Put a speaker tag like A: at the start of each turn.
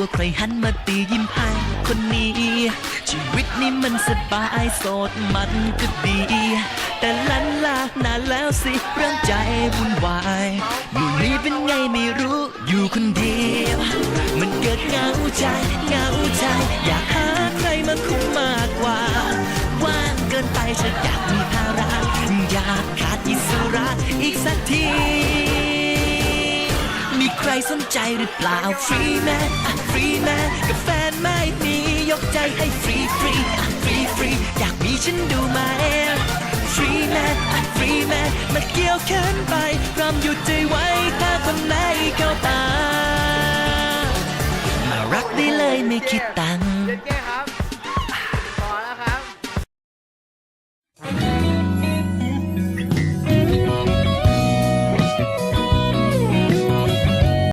A: ว่าใครหันมาตียิ้มให้คนนี้ ชีวิตนี้มันสบายโสดมันก็ดี แต่ลันลานานแล้วสิเรื่องใจวุ่นวายอยู่นี้เป็นไงไม่รู้อยู่คนเดียว มันเกิดเหงาใจเหงาใจ อยากหาใครมาคุมมากกว่าว่างเกินไปฉันอยากมีภาระอยากขาดอิสระอีกสักที สนใจหรือเปล่าฟรีแมนอ่ฟรีแมนกับแฟนไม่มียกใจให้ฟรีฟรีฟรีฟรีอยากมีฉันดูไหมฟรีแมนอ่ฟรีแมนมาเกี่ยวแขนไปพร้อมหยุดใจไว้ถ้าคนไหนเข้าตามารักได้เลยไม่คิดตังค์